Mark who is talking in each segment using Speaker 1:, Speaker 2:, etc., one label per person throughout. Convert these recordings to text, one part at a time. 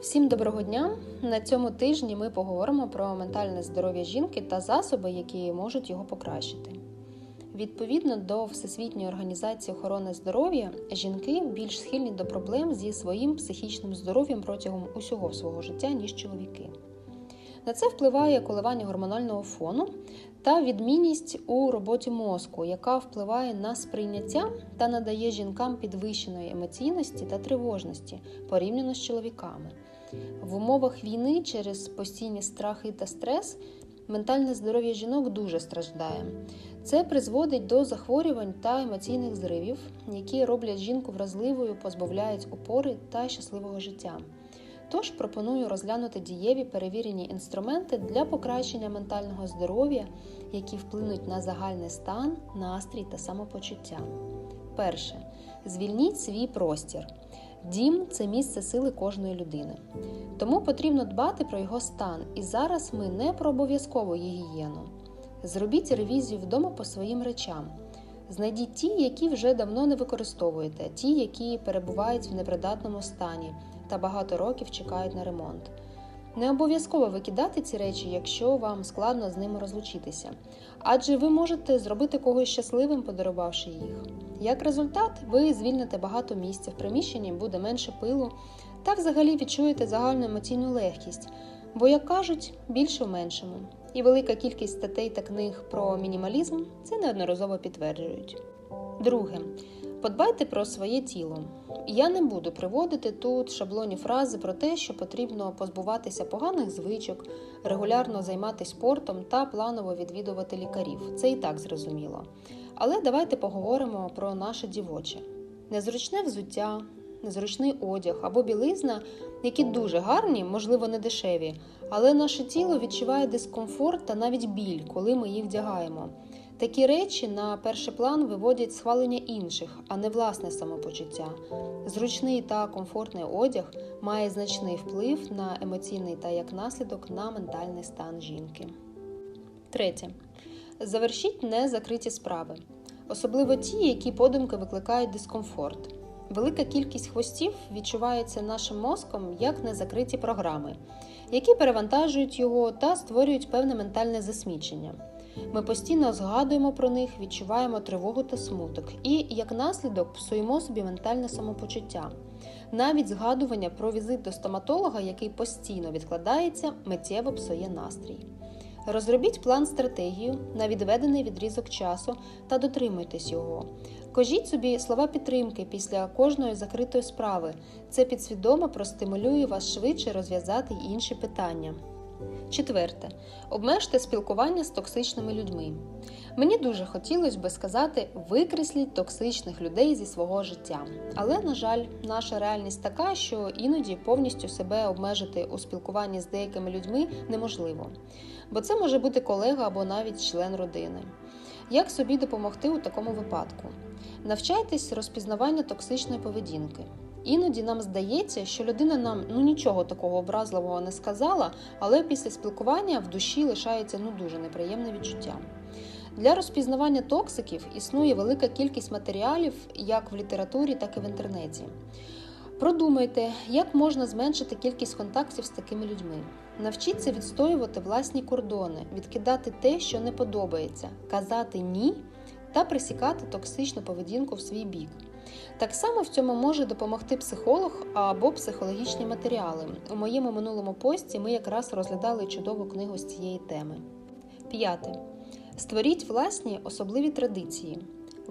Speaker 1: Всім доброго дня! На цьому тижні ми поговоримо про ментальне здоров'я жінки та засоби, які можуть його покращити. Відповідно до Всесвітньої організації охорони здоров'я, жінки більш схильні до проблем зі своїм психічним здоров'ям протягом усього свого життя, ніж чоловіки. На це впливає коливання гормонального фону та відмінність у роботі мозку, яка впливає на сприйняття та надає жінкам підвищеної емоційності та тривожності порівняно з чоловіками. В умовах війни через постійні страхи та стрес ментальне здоров'я жінок дуже страждає. Це призводить до захворювань та емоційних зривів, які роблять жінку вразливою, позбавляють опори та щасливого життя. Тож пропоную розглянути дієві перевірені інструменти для покращення ментального здоров'я, які вплинуть на загальний стан, настрій та самопочуття. Перше. Звільніть свій простір. Дім це місце сили кожної людини. Тому потрібно дбати про його стан. І зараз ми не про обов'язкову гігієну. Зробіть ревізію вдома по своїм речам. Знайдіть ті, які вже давно не використовуєте, ті, які перебувають в непридатному стані та багато років чекають на ремонт. Не обов'язково викидати ці речі, якщо вам складно з ними розлучитися, адже ви можете зробити когось щасливим, подарувавши їх. Як результат, ви звільните багато місця в приміщенні, буде менше пилу та взагалі відчуєте загальну емоційну легкість, бо, як кажуть, більше в меншому. І велика кількість статей та книг про мінімалізм це неодноразово підтверджують. Друге, подбайте про своє тіло. Я не буду приводити тут шаблонні фрази про те, що потрібно позбуватися поганих звичок, регулярно займатися спортом та планово відвідувати лікарів. Це і так зрозуміло. Але давайте поговоримо про наше дівоче. Незручне взуття, незручний одяг або білизна, які дуже гарні, можливо, не дешеві, але наше тіло відчуває дискомфорт та навіть біль, коли ми їх вдягаємо. Такі речі на перший план виводять схвалення інших, а не власне самопочуття. Зручний та комфортний одяг має значний вплив на емоційний та як наслідок на ментальний стан жінки. Третє. Завершіть незакриті справи, особливо ті, які подумки викликають дискомфорт. Велика кількість хвостів відчувається нашим мозком як незакриті програми, які перевантажують його та створюють певне ментальне засмічення. Ми постійно згадуємо про них, відчуваємо тривогу та смуток і, як наслідок, псуємо собі ментальне самопочуття. Навіть згадування про візит до стоматолога, який постійно відкладається, миттєво псує настрій. Розробіть план стратегію на відведений відрізок часу та дотримуйтесь його. Кажіть собі слова підтримки після кожної закритої справи. Це підсвідомо простимулює вас швидше розв'язати інші питання. Четверте. Обмежте спілкування з токсичними людьми. Мені дуже хотілося би сказати, викресліть токсичних людей зі свого життя. Але, на жаль, наша реальність така, що іноді повністю себе обмежити у спілкуванні з деякими людьми неможливо. Бо це може бути колега або навіть член родини. Як собі допомогти у такому випадку? Навчайтесь розпізнавання токсичної поведінки. Іноді нам здається, що людина нам ну нічого такого образливого не сказала, але після спілкування в душі лишається ну дуже неприємне відчуття. Для розпізнавання токсиків існує велика кількість матеріалів як в літературі, так і в інтернеті. Продумайте, як можна зменшити кількість контактів з такими людьми. Навчіться відстоювати власні кордони, відкидати те, що не подобається, казати ні та присікати токсичну поведінку в свій бік. Так само в цьому може допомогти психолог або психологічні матеріали. У моєму минулому пості ми якраз розглядали чудову книгу з цієї теми. П'яте. Створіть власні особливі традиції.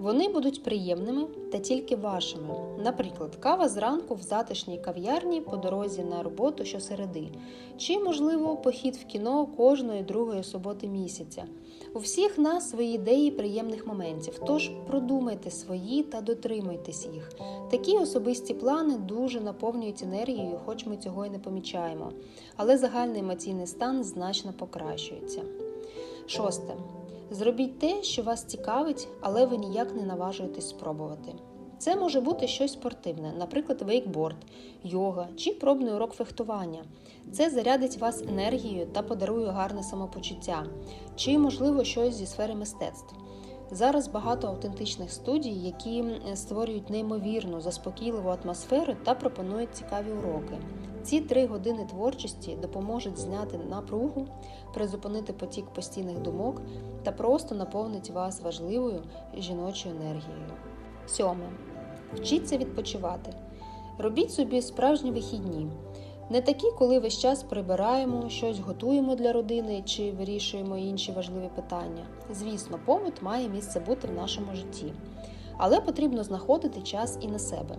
Speaker 1: Вони будуть приємними та тільки вашими. Наприклад, кава зранку в затишній кав'ярні по дорозі на роботу щосереди, чи, можливо, похід в кіно кожної другої суботи місяця. У всіх нас свої ідеї приємних моментів, тож продумайте свої та дотримуйтесь їх. Такі особисті плани дуже наповнюють енергією, хоч ми цього і не помічаємо, але загальний емоційний стан значно покращується. Шосте. Зробіть те, що вас цікавить, але ви ніяк не наважуєтесь спробувати. Це може бути щось спортивне, наприклад, вейкборд, йога чи пробний урок фехтування. Це зарядить вас енергією та подарує гарне самопочуття, чи, можливо, щось зі сфери мистецтв. Зараз багато автентичних студій, які створюють неймовірну заспокійливу атмосферу та пропонують цікаві уроки. Ці три години творчості допоможуть зняти напругу, призупинити потік постійних думок та просто наповнить вас важливою жіночою енергією. Сьоме. Вчіться відпочивати. Робіть собі справжні вихідні. Не такі, коли весь час прибираємо, щось готуємо для родини чи вирішуємо інші важливі питання. Звісно, побут має місце бути в нашому житті. Але потрібно знаходити час і на себе.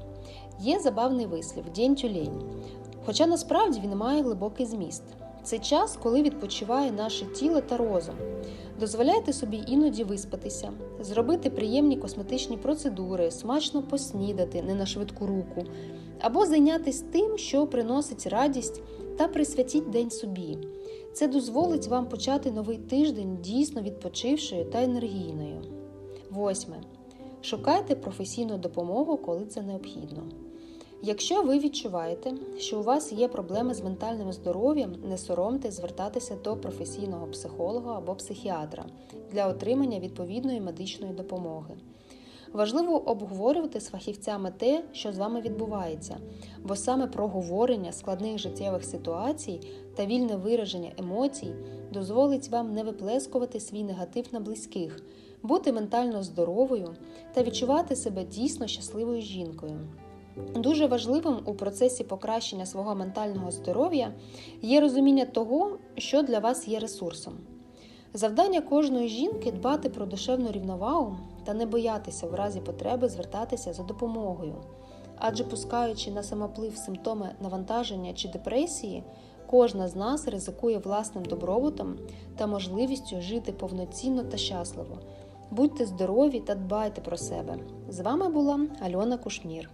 Speaker 1: Є забавний вислів день тюлень. Хоча насправді він має глибокий зміст. Це час, коли відпочиває наше тіло та розум. Дозволяйте собі іноді виспатися, зробити приємні косметичні процедури, смачно поснідати не на швидку руку, або зайнятися тим, що приносить радість та присвятіть день собі. Це дозволить вам почати новий тиждень дійсно відпочившою та енергійною. Восьме. Шукайте професійну допомогу, коли це необхідно. Якщо ви відчуваєте, що у вас є проблеми з ментальним здоров'ям, не соромте звертатися до професійного психолога або психіатра для отримання відповідної медичної допомоги. Важливо обговорювати з фахівцями те, що з вами відбувається, бо саме проговорення складних життєвих ситуацій та вільне вираження емоцій дозволить вам не виплескувати свій негатив на близьких, бути ментально здоровою та відчувати себе дійсно щасливою жінкою. Дуже важливим у процесі покращення свого ментального здоров'я є розуміння того, що для вас є ресурсом. Завдання кожної жінки дбати про душевну рівновагу та не боятися в разі потреби звертатися за допомогою. Адже пускаючи на самоплив симптоми навантаження чи депресії, кожна з нас ризикує власним добробутом та можливістю жити повноцінно та щасливо. Будьте здорові та дбайте про себе. З вами була Альона Кушнір.